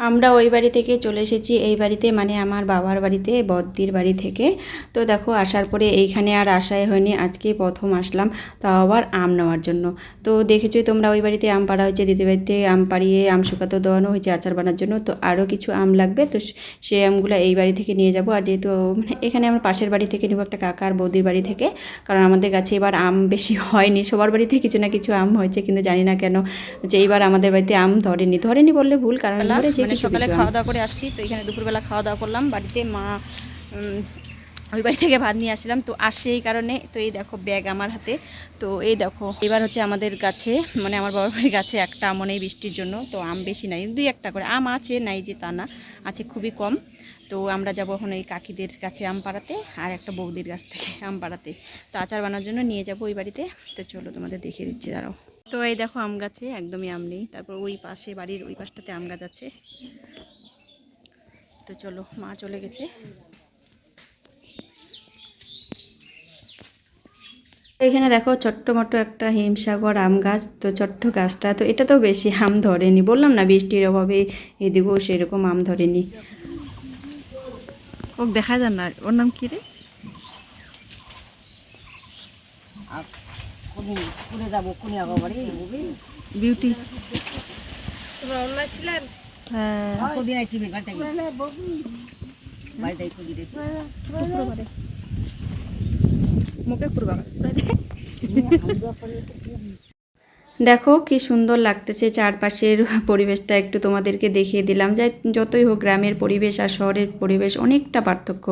আমরা ওই বাড়ি থেকে চলে এসেছি এই বাড়িতে মানে আমার বাবার বাড়িতে বদ্দির বাড়ি থেকে। তো দেখো আসার পরে এইখানে আর আসাই হয়নি আজকে প্রথম আসলাম তাও আবার আম নেওয়ার জন্য। তো দেখেছোই তোমরা ওই বাড়িতে আম পাড়া হয়েছে দিদি বাড়িতে আম পাড়িয়ে আম শুকাতেও দেওয়ানো হয়েছে আচার বানার জন্য। তো আরও কিছু আম লাগবে তো সেই আমগুলো এই বাড়ি থেকে নিয়ে যাব। আর যেহেতু মানে এখানে আমার পাশের বাড়ি থেকে নেব একটা কাকার বৌদির বাড়ি থেকে কারণ আমাদের গাছে এবার আম বেশি হয়নি। সবার বাড়িতে কিছু না কিছু আম হয়েছে কিন্তু জানি না কেন যে এইবার আমাদের বাড়িতে আম ধরেনি। ধরেনি বললে ভুল কারণ ধরেছে মানে সকালে খাওয়া দাওয়া করে আসছি তো এখানে দুপুরবেলা খাওয়া দাওয়া করলাম। বাড়িতে মা ওই বাড়ি থেকে ভাত নিয়ে আসলাম তো আসে এই কারণে। তো এই দেখো ব্যাগ আমার হাতে। তো এই দেখো এবার হচ্ছে আমাদের গাছে মানে আমার বাবার বাড়ির গাছে একটা আম নেই বৃষ্টির জন্য তো আম বেশি নাই। দুই একটা করে আম আছে নাই যে তা না আছে খুবই কম। তো আমরা যাব এখন এই কাকিদের কাছে আম পাড়াতে আর একটা বৌদির গাছ থেকে আম পাড়াতে। তো আচার বানার জন্য নিয়ে যাব ওই বাড়িতে। তো চলো তোমাদের দেখিয়ে দিচ্ছি দাঁড়াও। তো এই দেখো আম গাছে, একদমই আম নেই। তারপর ওই পাশে বাড়ির ওই পাশটাতে আম গাছ আছে। তো চলো, মা চলে গেছে। এখানে দেখো ছোট্ট মোটো একটা হিমসাগর আম গাছ, তো ছোট্ট গাছটা, তো এটা তো বেশি আম ধরেনি। বললাম না বৃষ্টির অভাবে এদিকেও সেরকম আম ধরেনি। ও, দেখা যায় না। ওর নাম কি রে? কোনে যাব কোনে বিউটি হ্যাঁ। কদিন আছি বাড়িতে বাড়িতে কদিন আছি মুখে করবা দেখো কি সুন্দর লাগতেছে চারপাশের পরিবেশটা, একটু তোমাদেরকে দেখিয়ে দিলাম। যাই, যতই হোক গ্রামের পরিবেশ আর শহরের পরিবেশ অনেকটা পার্থক্য।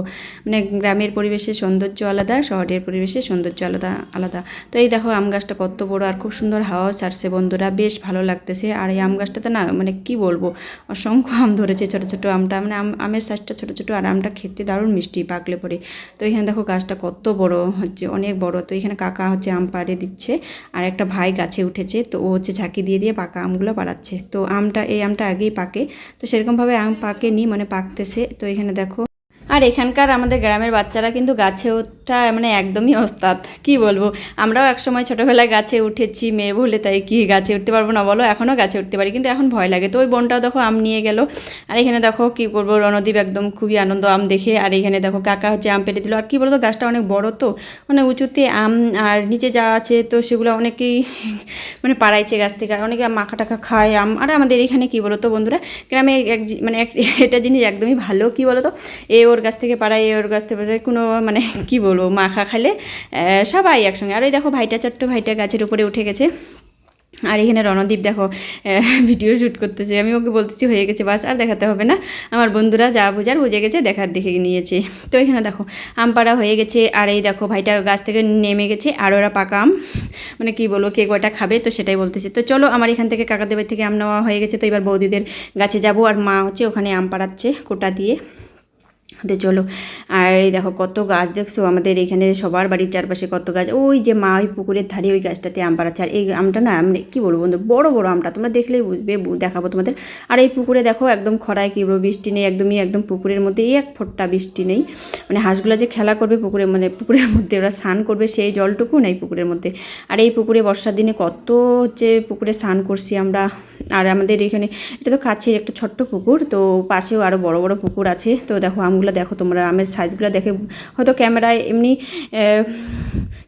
মানে গ্রামের পরিবেশের সৌন্দর্য আলাদা, শহরের পরিবেশের সৌন্দর্য আলাদা আলাদা। তো এই দেখো আম গাছটা কত বড় আর খুব সুন্দর হাওয়া ছাড়ছে বন্ধুরা, বেশ ভালো লাগতেছে। আর এই আম গাছটাতে না মানে কি বলব, অসংখ্য আম ধরেছে, ছোটো ছোটো আমটা। মানে আম, আমের সাইজটা ছোটো ছোটো আর আমটা খেতে দারুণ মিষ্টি, পাকলে পরে। তো এখানে দেখো গাছটা কত বড় হচ্ছে, অনেক বড়। তো এখানে কাকা হচ্ছে আম পাড়ে দিচ্ছে। আর একটা ভাই গাছে উঠেছে। তো ও হচ্ছে ঝাঁকি দিয়ে দিয়ে পাকা আমগুলো পাড়াচ্ছে তো আমটা, এই আমটা আগেই পাকে। তো সেরকমভাবে আম পাকেনি মানে পাকতেছে। তো এখানে দেখো আর এখানকার আমাদের গ্রামের বাচ্চারা কিন্তু গাছে ওঠা মানে একদমই ওস্তাদ। কি বলব? আমরাও একসময় ছোটোবেলায় গাছে উঠেছি, মেয়ে বলে তাই কি গাছে উঠতে পারব না বলো? এখনও গাছে উঠতে পারি, কিন্তু এখন ভয় লাগে। তো ওই বোনটাও দেখো আম নিয়ে গেল। আর এখানে দেখো কি করব? রণদীপ একদম খুবই আনন্দ আম দেখে। আর এখানে দেখো কাকা হচ্ছে আম পেটে দিল। আর কি বলতো, গাছটা অনেক বড় তো মানে উঁচুতে আম আর নিচে যা আছে তো সেগুলো অনেকেই মানে পাড়াইছে গাছ থেকে। আর অনেকে মাখা টাখা খায় আম। আর আমাদের এখানে কি বলতো বন্ধুরা, গ্রামে এক মানে এক এটা জিনিস একদমই ভালো। কি বলতো? এ ওর গাছ থেকে পাড়ায় ওর গাছ থেকে কোনো মানে কি বলব, মাখা খালে সবাই একসঙ্গে। আর ওই দেখো ভাইটা ছোট্ট ভাইটা গাছের উপরে উঠে গেছে। আর এখানে রণদীপ দেখো ভিডিও শ্যুট করতেছে। আমি ওকে বলতেছি হয়ে গেছে, বাস, আর দেখাতে হবে না। আমার বন্ধুরা যা বোঝার বুঝে গেছে, দেখার দেখে নিয়েছে। তো এখানে দেখো, আম পাড়া হয়ে গেছে। আর এই দেখো ভাইটা গাছ থেকে নেমে গেছে, আর ওরা পাকা আম। মানে কি বলব, কে কয়টা খাবে, তো সেটাই বলতেছে। তো চলো, আমার এখান থেকে কাকাদের বাড়ি থেকে আম নেওয়া হয়ে গেছে। তো এবার বৌদিদের গাছে যাব, আর মা হচ্ছে ওখানে আম পাড়াচ্ছে কোটা দিয়ে। তো চলো। আর এই দেখো কত গাছ দেখছ? আমাদের এখানে সবার বাড়ির চারপাশে কত গাছ। ওই যে মা ওই পুকুরের ধারে ওই গাছটাতে আম পাড়াচ্ছে। আর এই আমটা না মানে কী বলব বন্ধু, বড় বড় আমটা। তোমরা দেখলেই বুঝবে দেখাবো তোমাদের। আর এই পুকুরে দেখো একদম খরায় কী বলব, বৃষ্টি নেই, একদমই একদম পুকুরের মধ্যে এই এক ফোঁটটা বৃষ্টি নেই। মানে হাঁসগুলো যে খেলা করবে পুকুরে মানে পুকুরের মধ্যে, ওরা স্নান করবে সেই জলটুকু নেই পুকুরের মধ্যে। আর এই পুকুরে বর্ষার দিনে কত হচ্ছে পুকুরে স্নান করছি আমরা। আর আমাদের এখানে, এটা তো কাছে একটা ছোট্ট পুকুর, তো পাশেও আরও বড় বড় পুকুর আছে। তো দেখো আমগুলো দেখো তোমরা আমের সাইজগুলো দেখে হয়তো ক্যামেরায় এমনি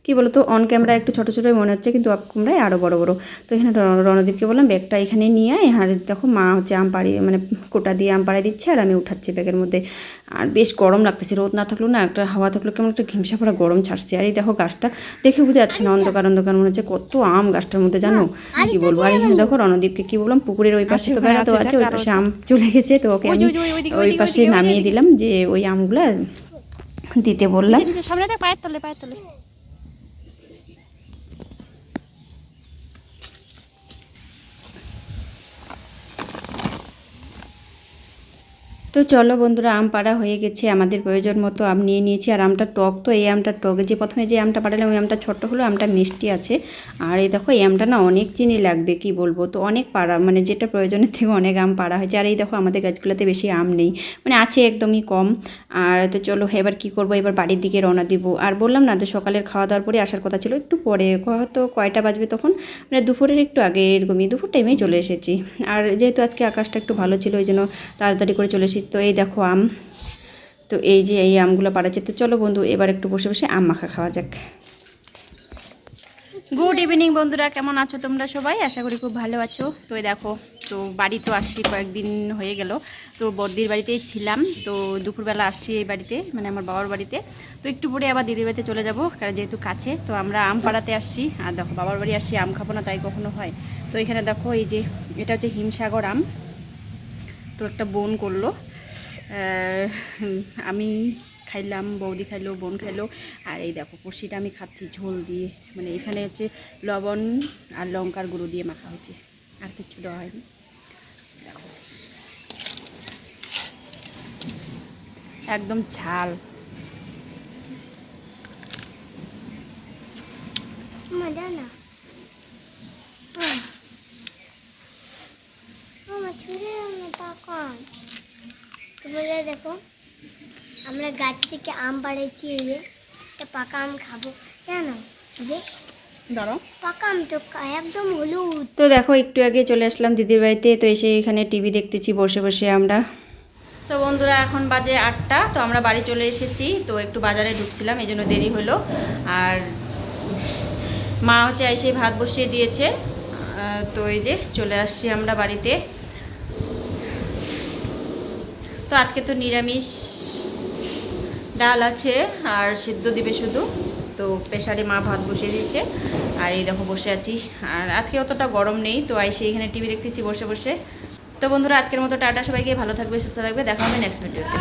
কি বলো তো অন ক্যামেরায় একটু ছোটো ছোটোই মনে হচ্ছে কিন্তু অফ ক্যামেরায় আরও বড় বড়। তো এখানে রণদীপকে বললাম ব্যাগটা এখানে নিয়ে আয়। আর দেখো মা হচ্ছে আম পাড়িয়ে মানে কোটা দিয়ে আম পাড়িয়ে দিচ্ছে আর আমি উঠাচ্ছি ব্যাগের মধ্যে। আর বেশ গরম লাগতেছে রোদ না থাকলেও না একটা হাওয়া থাকলেও কেমন একটা ঘিমসা পড়া গরম ছাড়ছে। আর এই দেখো গাছটা দেখে বুঝতে যাচ্ছে না অন্ধকার অন্ধকার মনে হচ্ছে কত আম গাছটার মধ্যে জানো? কি বলব? আর এখানে দেখো রণদীপকে কি বললাম পুকুরের ওই পাশে তো বেড়াতো আছে ওই পাশে আম চলে গেছে তো ওকে আমি ওই পাশে নামিয়ে দিলাম যে ওই আমগুলা দিতে বললাম। সামনে পায়ের তলে পায়ের তলে। তো চলো বন্ধুরা, আম পাড়া হয়ে গেছে, আমাদের প্রয়োজন মতো আম নিয়ে নিয়েছি। আর আমটা টক তো, এই আমটা টক। যে প্রথমে যে আমটা পাড়ালাম, ওই আমটা ছোট্ট হলো আমটা মিষ্টি আছে। আর এই দেখো, এই আমটা না অনেক চিনি লাগবে, কি বলব? তো অনেক পাড়া মানে যেটা প্রয়োজনের থেকে অনেক আম পাড়া হয়েছে। আর এই দেখো, আমাদের গাছগুলোতে বেশি আম নেই। মানে আছে একদমই কম। আর তো চলো, এবার কি করব? এবার বাড়ির দিকে রওনা দিব। আর বললাম না, তো সকালের খাওয়া দাওয়ার পরে আসার কথা ছিল একটু পরে। হয়তো কয়টা বাজবে তখন? মানে দুপুরের একটু আগে, এরকমই। দুপুর টাইমেই চলে এসেছি। আর যেহেতু আজকে আকাশটা একটু ভালো ছিল, ওই জন্য তাড়াতাড়ি করে চলে এসেছি। তো এই দেখো আম। তো এই যে এই আমগুলো পাড়াচ্ছে তো চলো বন্ধু, এবার একটু বসে বসে আম মাখা খাওয়া যাক। গুড ইভিনিং বন্ধুরা, কেমন আছো তোমরা সবাই? আশা করি খুব ভালো আছো। তো এই দেখো, তো বাড়ি তো আসছি কয়েকদিন হয়ে গেল। তো বর্দির বাড়িতেই ছিলাম। তো দুপুরবেলা আসছি এই বাড়িতে মানে আমার বাবার বাড়িতে। তো একটু পরে আবার দিদির বাড়িতে চলে যাব, কারণ যেহেতু কাছে, তো আমরা আম পাড়াতে আসছি আর দেখো, বাবার বাড়ি আসছি আম খাব না, তাই কখনো হয়। তো এখানে দেখো, এই যে, এটা হচ্ছে হিমসাগর আম। তো একটা বোন করল। আমি খাইলাম, বৌদি খাইলো, বোন খাইলো, আর এই দেখো কষিটা আমি খাচ্ছি, ঝোল দিয়ে। মানে এখানে হচ্ছে লবণ আর লঙ্কার গুঁড়ো দিয়ে মাখা হচ্ছে, আর কিচ্ছু দেওয়া হয়নি। দেখো। একদম ঝাল। মজা না আমার ছুঁড়ে আমরা তাকান তোমরা দেখো আমরা গাছ থেকে আম পাড়েছি এই যে একটা পাকা আম খাব কেন দাঁড়াও। পাকা আম তো একদম হলুদ। তো দেখো একটু আগে চলে আসলাম দিদির বাড়িতে তো এসে এখানে টিভি দেখতেছি বসে বসে আমরা। তো বন্ধুরা এখন বাজে আটটা তো আমরা বাড়ি চলে এসেছি তো একটু বাজারে ঢুকছিলাম এই জন্য দেরি হলো। আর মা হচ্ছে এসে ভাত বসিয়ে দিয়েছে তো এই যে চলে আসছি আমরা বাড়িতে। তো আজকে তো নিরামিষ ডাল আছে, আর সিদ্ধ দিবে শুধু। তো প্রেশারে মা ভাত বসিয়ে দিয়েছে, আর এই দেখো বসে আছি। আর আজকে অতটা গরম নেই, তো আইসে এখানে টিভি দেখতেছি বসে বসে। তো বন্ধুরা, আজকের মতো টাটা, সবাইকে ভালো থাকবে, সুস্থ থাকবে, দেখা হবে নেক্সট ভিডিওতে